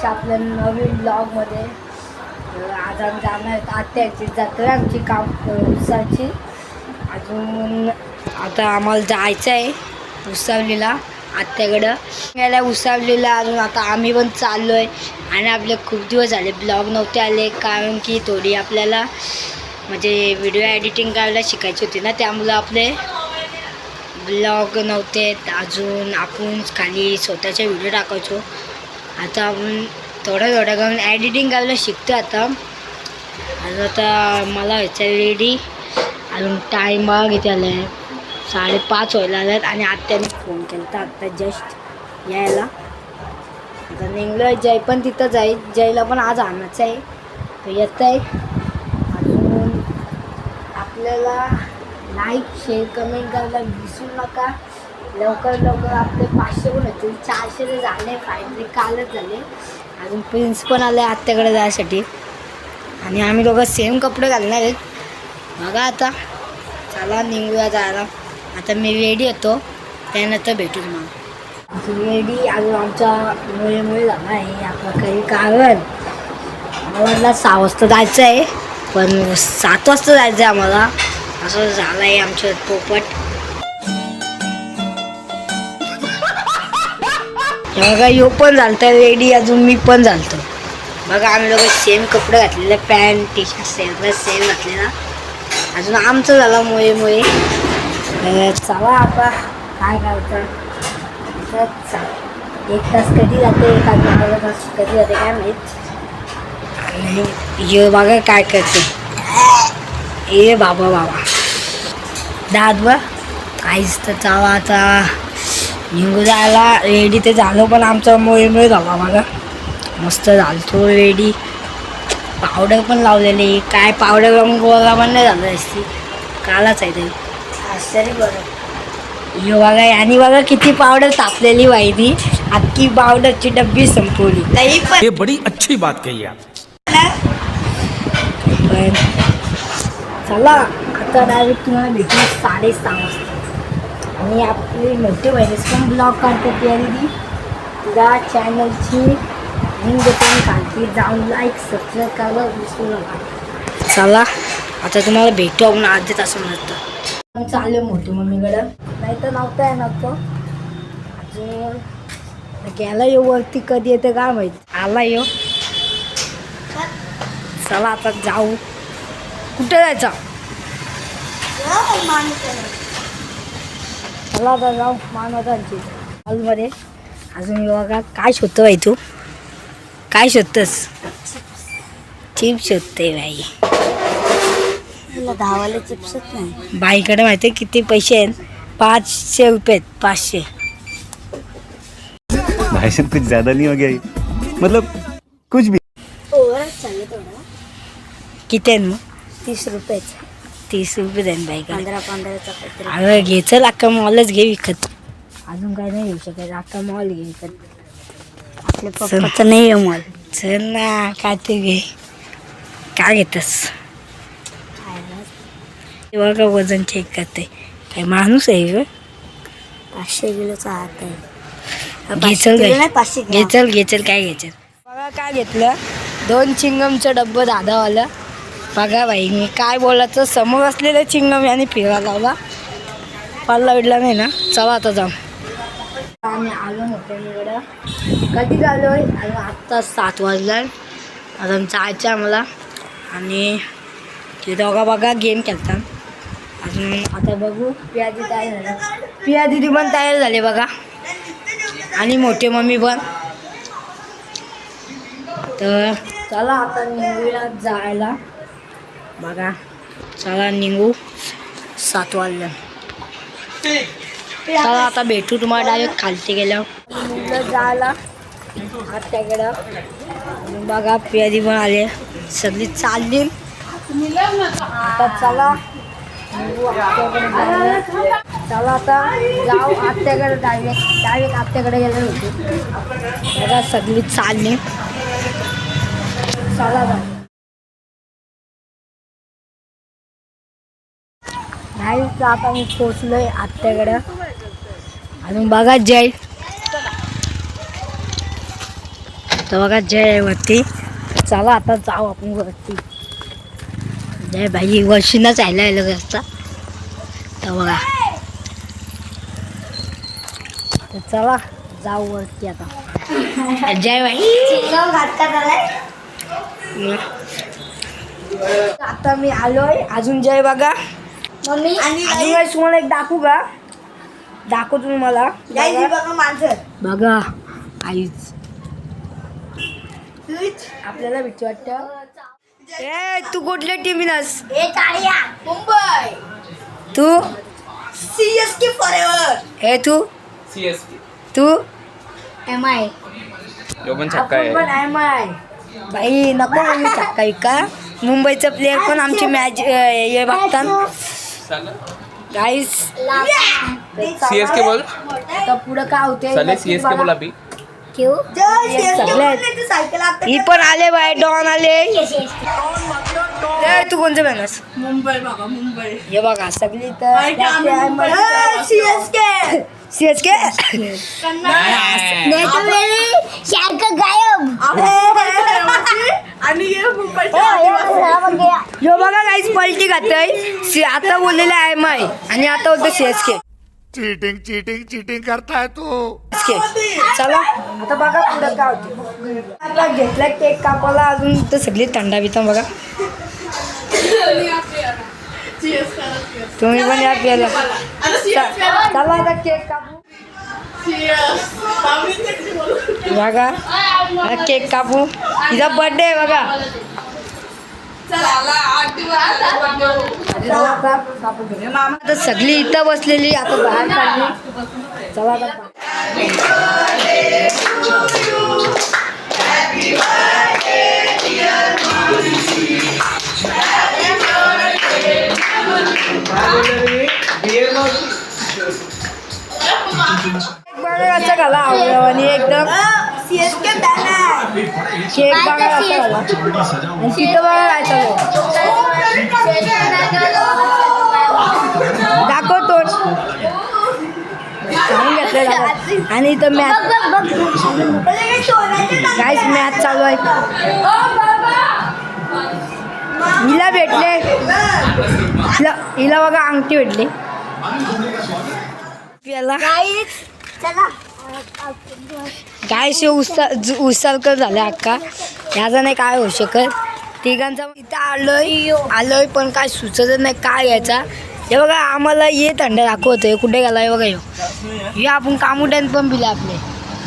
आजच्या आपल्या नवीन ब्लॉगमध्ये. आज आम्ही जाणार आहेत आत्याची जत्रा आमची काम उसाची. अजून आता आम्हाला जायचं आहे उसावलीला आत्याकडं. गेल्या उसावलीला अजून आता आम्ही पण चाललो आहे आणि आपले खूप दिवस झाले ब्लॉग नव्हते आले कारण की थोडी आपल्याला म्हणजे व्हिडिओ एडिटिंग करायला शिकायची होती ना त्यामुळं आपले ब्लॉग नव्हते. अजून आपण खाली स्वतःचे व्हिडिओ टाकायचो. आता आपण थोडं थोडं करून एडिटिंग करायला शिकतो आता. अजून आता मला व्हायचं रेडी अजून टाईम बघा किती आला आहे साडेपाच व्हायला आल्यात आणि आत्याने फोन केला होता आत्ता जस्ट यायला. आता निघलो आहे जय पण तिथं जाईल जयला पण आज आणायचं आहे तर येत आहे अजून आपल्याला लाईक शेअर कमेंट करायला विसरू नका. लवकर लवकर आपले पाचशे पण होतील. चारशे तर झाले फायनली कालच झाले. अजून प्रिन्स पण आले आत्याकडे जायसाठी. आणि आम्ही दोघं सेम कपडे घालणार आहेत. बघा आता. चला निघूया जायला. आता मी रेडी होतो. त्यानंतर भेटू तुम्हाला. रेडी अजून आमच्या मुळे मुळे झाला आहे. आपलं काही कारण? आम्हाला सहा वाजता जायचं आहे पण सात वाजता जायचं आहे आम्हाला. असं झालं आहे आमचं पोपट. बघा यो पण झालता रेडी अजून मी पण झालतो. बघा आम्ही लोक सेम कपडे घातलेले pant T shirt same same घातलेला अजून आमचं झालं मुळे मुळे. चला आता काय करायचं? चा- एक तास कधी जाते एका अर्धा तास कधी जाते काय माहीत? आणि हे बघा काय करते. ए बाबा बाबा. दाद बा काहीच तर चावा आता. निघू जायला रेडी ते झालो पण आमचा मुळे मुळे झाला बघा. मस्त झालतो रेडी पावडर पण लावलेली. काय पावडर रंग गोळा पण नाही झालं असती. कालाच आहे ते. आश्चर्य बरं. हे बघा आणि बघा किती पावडर तापलेली माहिती अख्खी पावडरची डब्बी संपवली. तरी पण ये बड़ी अच्छी बात कही आप। पण चला आता डायरेक्ट तुम्हाला भेटू. साडेसहा वाजता. आणि आपली मोठी बहिणीस पण ब्लॉग काढते ती आणि तुझ्या चॅनलची लिंक पण काढते जाऊन लाईक सबस्क्राईब करायला विसरू नका. चला आता तुम्हाला भेटू आपण अर्ध्या असं म्हणतं चालू मोठी मम्मीकडं. नाही तर नव्हतं आहे नको. अजून गेला येऊ वरती कधी येतं काय माहिती? आला येऊ चला आता जाऊ. कुठे जायचं? चला आता जाऊ मानवतांची. हॉलमध्ये. अजून बघा काय शोधतो बाई तू? काय शोधतस? चिप शोधते बाई. दहावाले चिप्सच नाही. बाईकडे माहिती आहे किती पैसे आहेत? पाचशे रुपये आहेत पाचशे. भाई साहब कुछ ज्यादा नहीं हो गया ये? मतलब कुछ भी. ओव्हरच चालले थोडं किती आहेत मग? तीस रुपयेच. तीस रुपये देईन बाईकडे पंधरा पंधराचा काहीतरी अगं घे चल अख्खा मॉलच घे विकत. अजून काय नाही घेऊ शकत अख्खा मॉल घे विकत. आपल्या पप्पाचं नाही आहे मॉल चल ना काय ते घे. काय घेतस? तेव्हा का वजन चेक करते. काय माणूस आहे ग? पाचशे किलोचा हात आहे. हा, घे पाचशे चल किलो. नाही पाचशे घे चल घे चल काय घ्यायचं? बघा काय घेतलं? दोन चिंगमचं डब्बं दादावालं. बघा बाई मी काय बोलायचं? समोर असलेलं चिंगम याने फिरा लावला. पाल्ला विडला नाही ना? चला आता जाऊ. आम्ही आलो मोठ्याकडं कधी झालोय आणि आत्ता सात वाजला अजून जायचं आहे आम्हाला. आणि ते दोघा बघा गेम खेळतात. अजून आता बघू. पिया दिदी तयार झाली. पिया दिदी पण तयार झाले बघा. आणि मोठे मम्मी पण. तर चला आता निघूया जायला. बघा चला निघू सात वाजल्या चला आता भेटू तुम्हाला डायरेक्ट खालती गेल्यावर. जायला आत्याकडं. बघा पियादी पण आले. सगळी चालली. आता चला. चला आता जाऊ आत्याकडे डायरेक्ट डायरेक्ट आत्याकडे गेले होते. बघा सगळी चालली. चला जाऊ नाही तर आता मी पोचलोय आत्याकडं. अजून बघा जय. तर बघा जय वरती. चला आता जाऊ आपण वरती. जय भाई वर्षीनच आयला आलं रस्ता तर बघा. तर चला जाऊ वरती आता. जय भाई आता मी आलोय. अजून जय बघा. मम्मी काय तुम्हाला एक दाखवू का? दाखवतो तुम्हाला. बघा. बघा माणसं बघा. आईच. आपल्याला भीती वाटत. ए तू कुठल्या टीमिनस हे काळ्या मुंबई. तू? सी एस के फॉरेवर हे तू? सी एस पी तू? एम आय यो पण छक्का आपण पण आहे आहे माय बाई नको मी चक्का का मुंबईचा प्लेअर पण आमची मॅच हे बघतात. गाईस सी एस के बोल. आता पुढं काय होते साले सी एस के बोल अभी. क्यों ही पण आले बाय डॉन आले. तू कोणचं बॅनस मुंबई बघा मुंबई. हे बघा सगळी तर C S K C S K नाही तर मेरे शार्क गायब. आणि यो बघा काहीच पलटी खातय सी आता बोललेलं आहे माय. आणि आता बोलतो C S K cheating cheating cheating करता है तू चला आता बघा पुढं काय होते. आता घेतला केक कापायला अजून तर सगळी थंडा बिता बघा. तुम्ही पण या प्यायला. चला आता केक कापू. बघा केक कापू. तिचा बर्थडे आहे बघा. आता सगळी इथं बसलेली आता बाहेर चालली चला आता बघा असं घाला एकदम. एस के बॅनर केक बघा तिथं बघा दाखवतो. सांगून घेतलं आणि इथं मॅथ काहीच मॅथ चालू आहे. हिला भेटले. हिला हिला बघा अंगठी भेटली. चला. काय शे उसा उसालकर झालं अक्का. ह्याचा नाही काय होऊ शकत. तिघांचा इथं आलोय आलोय पण काय सुचत नाही काय घ्यायचा हे बघा आम्हाला ये थंड दाखवतोय. कुठे गेलाय बघा हे आपण कामुट्यान पण पिले आपले.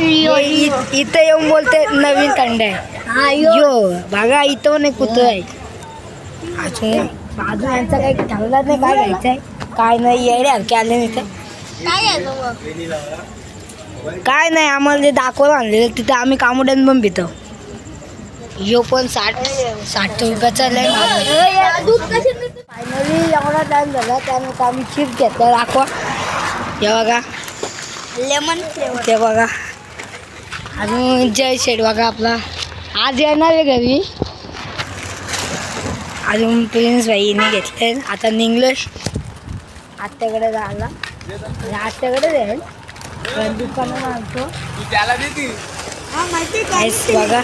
इ- इथं येऊन बोलते नवीन थंड आहे. यो. बघा इथं एक कुत्र आहे. अजून अजून यांचा काही ठरवलं नाही काय घ्यायचं आहे काय नाही येड्या आले नाही काय काय नाही आम्हाला जे दाखवलं आणलेलं तिथं आम्ही कामुड्यान पण पितो. यो पण साठ साठ रुपयाचा लय फायनली एवढा टाइम झाला त्यानंतर आम्ही चिप्स घेतला दाखवा. हे बघा. लेमन फ्लेवर ते बघा. अजून जय शेड बघा आपला. आज येणार आहे घरी. अजून प्रिन्स भाईने घेतले आता निघलोय. आत्याकडे जायला. आत्याकडे जाईल दुकानात आणतो हा माहिती Guys, बघा.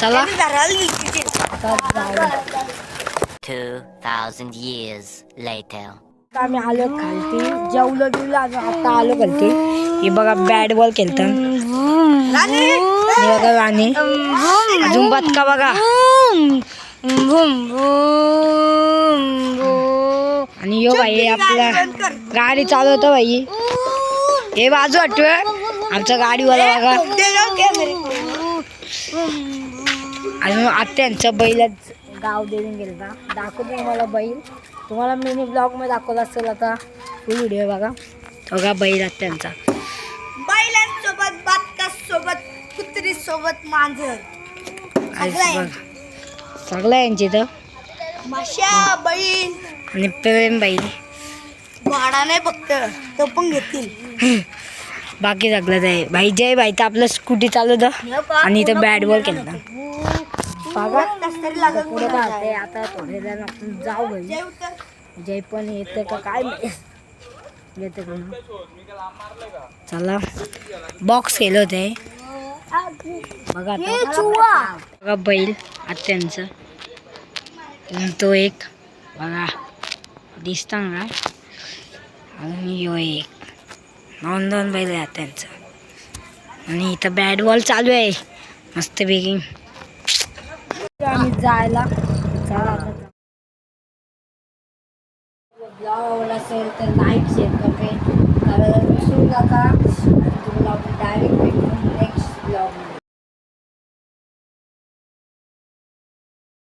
चला. घराला आता जाऊ. 2,000 years later. आता आम्ही आलो खालती. जेवलो बिवलो आता आलो खालती. हे बघा बॅट बॉल खेळतात हे बघा राणी. अजून बदका बघा. आणि यो भाई आपला गाडी चालवतो भाई हे बाजू आठवे आमचा गाडीवाला बघा. अजून आत्यांचा बैलच. गाव देऊन गेला दाखवतो तुम्हाला बैल. तुम्हाला मिनी ब्लॉगमध्ये दाखवला असेल आता. फुल व्हिडिओ बघा. बघा बैल आत्यांचा. बैलांसोबत बातका सोबत कुत्री सोबत मांजर सगळं यांची इथं. माशा बैल आणि प्रेम बैल भाडा नाही फक्त तो पण घेतील बाकी सगळं आहे भाई जय भाई तर आपलं स्कूटी चालवतं आणि इथं बॅट बॉल खेळतात बघा पुढे काय आता थोडे जण आपण जाऊ घरी. जय पण येतं का काय. येतं का? ना? चला. बॉक्स केलं होते बघा आता. बघा बैल आत्यांचं. तो एक. बघा. दिसता ना? आणि यो एक दोन दोन बैल आहे त्यांचं. आणि इथं बॅट बॉल चालू आहे. मस्त बेगिंग आम्ही जायला. ब्लॉग आवडला असेल तर लाईक शेअर करते करायला विसरू नका. आणि तुम्हाला डायरेक्ट भेटून